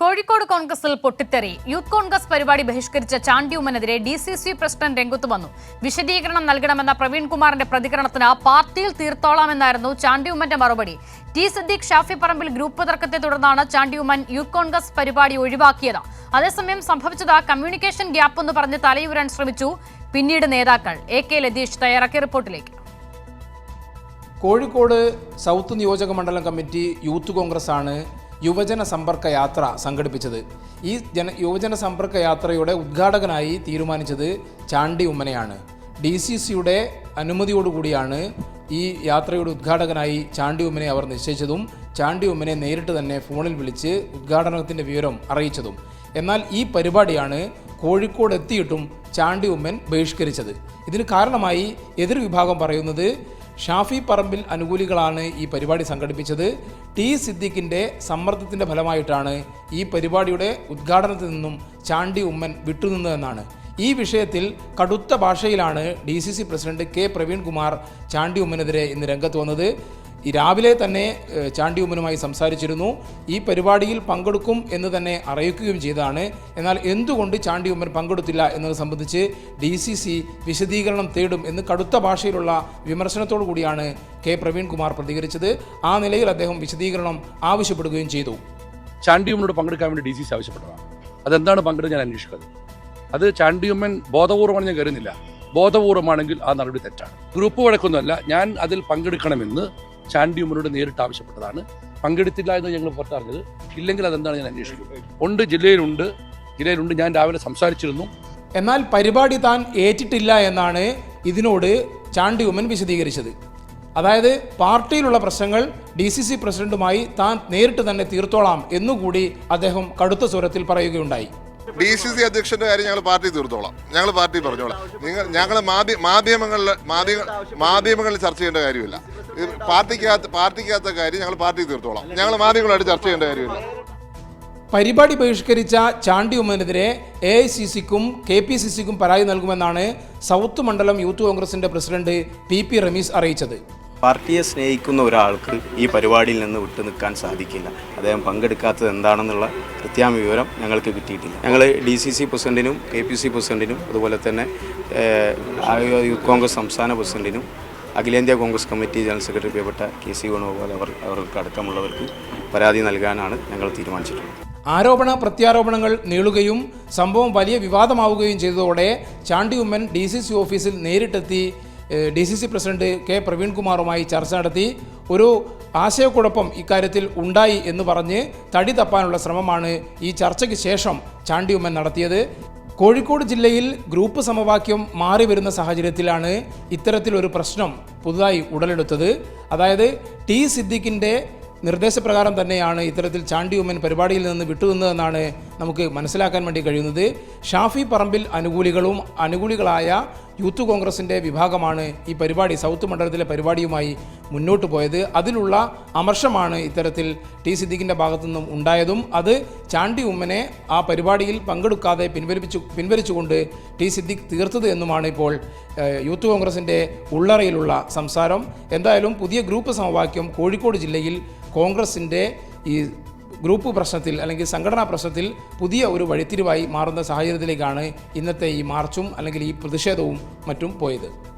കോഴിക്കോട് കോൺഗ്രസിൽ പൊട്ടിത്തെറി. യൂത്ത് കോൺഗ്രസ് പരിപാടി ബഹിഷ്കരിച്ച ചാണ്ടി ഉമ്മനെതിരെ ഡി സി സി പ്രസിഡന്റ് രംഗത്ത് വന്നു. വിശദീകരണം നൽകണമെന്ന പ്രവീൺകുമാറിന്റെ പ്രതികരണത്തിന് പാർട്ടിയിൽ തീർത്തോളാമെന്നായിരുന്നു ചാണ്ടി ഉമ്മന്റെ മറുപടി. ടി സിദ്ദീഖ് ഷാഫി പറമ്പിൽ ഗ്രൂപ്പ് തർക്കത്തെ തുടർന്നാണ് ചാണ്ടി ഉമ്മൻ യൂത്ത് കോൺഗ്രസ് പരിപാടി ഒഴിവാക്കിയത്. അതേസമയം സംഭവിച്ചത് കമ്മ്യൂണിക്കേഷൻ ഗ്യാപ്പ് എന്ന് പറഞ്ഞ് തലയുരാൻ ശ്രമിച്ചു പിന്നീട് നേതാക്കൾ. എ കെ ലതീഷ് തയ്യാറാക്കിയ റിപ്പോർട്ടിലേക്ക്. കോഴിക്കോട് സൗത്ത് നിയോജക മണ്ഡലം കമ്മിറ്റി യൂത്ത് കോൺഗ്രസ് ആണ് യുവജന സമ്പർക്ക യാത്ര സംഘടിപ്പിച്ചത്. ഈ ജന യുവജന സമ്പർക്ക യാത്രയുടെ ഉദ്ഘാടകനായി തീരുമാനിച്ചത് ചാണ്ടി ഉമ്മനെയാണ്. ഡി സി സിയുടെ അനുമതിയോടുകൂടിയാണ് ഈ യാത്രയുടെ ഉദ്ഘാടകനായി ചാണ്ടി ഉമ്മനെ അവർ നിശ്ചയിച്ചതും ചാണ്ടി ഉമ്മനെ നേരിട്ട് തന്നെ ഫോണിൽ വിളിച്ച് ഉദ്ഘാടനത്തിന്റെ വിവരം അറിയിച്ചതും. എന്നാൽ ഈ പരിപാടിയാണ് കോഴിക്കോട് എത്തിയിട്ടും ചാണ്ടി ഉമ്മൻ ബഹിഷ്കരിച്ചത്. ഇതിന് കാരണമായി എതിർ വിഭാഗം പറയുന്നത് ഷാഫി പറമ്പിൽ അനുകൂലികളാണ് ഈ പരിപാടി സംഘടിപ്പിച്ചത്. ടി സിദ്ദിഖിന്റെ സമ്മർദ്ദത്തിന്റെ ഫലമായിട്ടാണ് ഈ പരിപാടിയുടെ ഉദ്ഘാടനത്തിൽ നിന്നും ചാണ്ടി ഉമ്മൻ വിട്ടുനിന്നതെന്നാണ് ഈ വിഷയത്തിൽ കടുത്ത ഭാഷയിലാണ് D C C president K Praveenkumar Chandy ഉമ്മനെതിരെ ഇന്ന് രംഗത്ത് വന്നത്. രാവിലെ തന്നെ ഏഹ്, ചാണ്ടി ഉമ്മനുമായി സംസാരിച്ചിരുന്നു. ഈ പരിപാടിയിൽ പങ്കെടുക്കും എന്ന് തന്നെ അറിയിക്കുകയും ചെയ്തതാണ്. എന്നാൽ എന്തുകൊണ്ട് ചാണ്ടി ഉമ്മൻ പങ്കെടുത്തില്ല എന്നത് സംബന്ധിച്ച് ഡി സി സി വിശദീകരണം തേടും എന്ന് കടുത്ത ഭാഷയിലുള്ള വിമർശനത്തോടു കൂടിയാണ് കെ പ്രവീൺകുമാർ പ്രതികരിച്ചത്. ആ നിലയിൽ അദ്ദേഹം വിശദീകരണം ആവശ്യപ്പെടുകയും ചെയ്തു. ചാണ്ടി ഉമ്മനോട് പങ്കെടുക്കാൻ വേണ്ടി ഡി സി സി ആവശ്യപ്പെട്ടതാണ് അതെന്താണ് പങ്കെടുത്ത് ഞാൻ അന്വേഷിക്കുന്നത് അത് ചാണ്ടിയമ്മൻ ബോധപൂർവമാണ് ഞാൻ കരുതുന്നില്ല. ബോധപൂർവമാണെങ്കിൽ ആ നടപടി തെറ്റാണ്. ഗ്രൂപ്പ് വഴക്കൊന്നുമല്ല ഞാൻ അതിൽ പങ്കെടുക്കണമെന്ന് ചാണ്ടിയമ്മനോട് നേരിട്ട് ആവശ്യപ്പെട്ടതാണ്. പങ്കെടുത്തില്ല എന്ന് ഞങ്ങൾ പുറത്തറിഞ്ഞത് ഇല്ലെങ്കിൽ അതെന്താണ് ഞാൻ അന്വേഷിക്കുന്നത് ഉണ്ട് ജില്ലയിലുണ്ട്. ജില്ലയിലുണ്ട്. ഞാൻ രാവിലെ സംസാരിച്ചിരുന്നു. എന്നാൽ പരിപാടി താൻ ഏറ്റിട്ടില്ല എന്നാണ് ഇതിനോട് ചാണ്ടി ഉമ്മൻ വിശദീകരിച്ചത്. അതായത് പാർട്ടിയിലുള്ള പ്രശ്നങ്ങൾ ഡി സി സി പ്രസിഡന്റുമായി താൻ നേരിട്ട് തന്നെ തീർത്തോളാം എന്നുകൂടി അദ്ദേഹം കടുത്ത സ്വരത്തിൽ പറയുകയുണ്ടായി. ഡി സി സി അധ്യക്ഷന്റെ കാര്യം ഞങ്ങൾ പാർട്ടി തീർത്തോളാം. ഞങ്ങൾ പാർട്ടി പറഞ്ഞോളാം. നിങ്ങൾ ഞങ്ങൾ മാധ്യ മാധ്യമങ്ങളിൽ മാധ്യമ മാധ്യമങ്ങളിൽ ചർച്ച ചെയ്യേണ്ട കാര്യമില്ല. പാർട്ടിക്കകത്ത് പാർട്ടിക്കകത്ത കാര്യം ഞങ്ങൾ പാർട്ടി തീർത്തോളാം. ഞങ്ങൾ മാധ്യമങ്ങളായിട്ട് ചർച്ച ചെയ്യേണ്ട കാര്യമില്ല. പരിപാടി ബഹിഷ്കരിച്ച ചാണ്ടി ഉമ്മനെതിരെ എ ഐ സി സിക്കും കെ പി സി സിക്കും പരാതി നൽകുമെന്നാണ് സൗത്ത് മണ്ഡലം യൂത്ത് കോൺഗ്രസിന്റെ പ്രസിഡന്റ് പി പി റമീസ് അറിയിച്ചത്. പാർട്ടിയെ സ്നേഹിക്കുന്ന ഒരാൾക്ക് ഈ പരിപാടിയിൽ നിന്ന് വിട്ടു നിൽക്കാൻ സാധിക്കില്ല. അദ്ദേഹം പങ്കെടുക്കാത്തത് എന്താണെന്നുള്ള കൃത്യമായ വിവരം ഞങ്ങൾക്ക് കിട്ടിയിട്ടില്ല. ഞങ്ങൾ ഡി സി സി പ്രസിഡന്റിനും കെ പി സി പ്രസിഡന്റിനും അതുപോലെ തന്നെ യൂത്ത് കോൺഗ്രസ് സംസ്ഥാന പ്രസിഡന്റിനും അഖിലേന്ത്യാ കോൺഗ്രസ് കമ്മിറ്റി ജനറൽ സെക്രട്ടറി പ്രിയപ്പെട്ട കെ സി വേണുഗോപാൽ അവർ അവർക്ക് അടക്കമുള്ളവർക്ക് പരാതി നൽകാനാണ് ഞങ്ങൾ തീരുമാനിച്ചിട്ടുള്ളത്. ആരോപണ പ്രത്യാരോപണങ്ങൾ നീളുകയും സംഭവം വലിയ വിവാദമാവുകയും ചെയ്തതോടെ Chandy Oommen D C C ഓഫീസിൽ നേരിട്ടെത്തി D C C president K പ്രവീൺകുമാറുമായി ചർച്ച നടത്തി ഒരു ആശയക്കുഴപ്പം ഇക്കാര്യത്തിൽ ഉണ്ടായി എന്ന് പറഞ്ഞ് തടി തപ്പാനുള്ള ശ്രമമാണ് ഈ ചർച്ചയ്ക്ക് ശേഷം ചാണ്ടി ഉമ്മൻ നടത്തിയത്. കോഴിക്കോട് ജില്ലയിൽ ഗ്രൂപ്പ് സമവാക്യം മാറി വരുന്ന സാഹചര്യത്തിലാണ് ഇത്തരത്തിലൊരു പ്രശ്നം പുതുതായി ഉടലെടുത്തത്. അതായത് ടി സിദ്ദിഖിന്റെ നിർദ്ദേശപ്രകാരം തന്നെയാണ് ഇത്തരത്തിൽ ചാണ്ടി ഉമ്മൻ പരിപാടിയിൽ നിന്ന് വിട്ടുനിന്നതെന്നാണ് നമുക്ക് മനസ്സിലാക്കാൻ വേണ്ടി കഴിയുന്നത് ഷാഫി പറമ്പിൽ അനുകൂലികളും അനുകൂലികളായ യൂത്ത് കോൺഗ്രസിന്റെ വിഭാഗമാണ് ഈ പരിപാടി സൗത്ത് മണ്ഡലത്തിലെ പരിപാടിയുമായി മുന്നോട്ട് പോയത്. അതിലുള്ള അമർഷമാണ് ഇത്തരത്തിൽ ടി സിദ്ദിഖിന്റെ ഭാഗത്തു നിന്നും ഉണ്ടായതും. അത് ചാണ്ടി ഉമ്മനെ ആ പരിപാടിയിൽ പങ്കെടുക്കാതെ പിൻവലിപ്പിച്ചു പിൻവലിച്ചുകൊണ്ട് ടി സിദ്ദിഖ് തീർത്തത് എന്നുമാണ് ഇപ്പോൾ യൂത്ത് കോൺഗ്രസിന്റെ ഉള്ളറയിലുള്ള സംസാരം. എന്തായാലും പുതിയ ഗ്രൂപ്പ് സമവാക്യം കോഴിക്കോട് ജില്ലയിൽ കോൺഗ്രസിന്റെ ഈ ഗ്രൂപ്പ് പ്രശ്നത്തിൽ അല്ലെങ്കിൽ സംഘടനാ പ്രശ്നത്തിൽ പുതിയ ഒരു വഴിത്തിരിവായി മാറുന്ന സാഹചര്യത്തിലേക്കാണ് ഇന്നത്തെ ഈ മാർച്ചും അല്ലെങ്കിൽ ഈ പ്രതിഷേധവും മറ്റും പോയത്.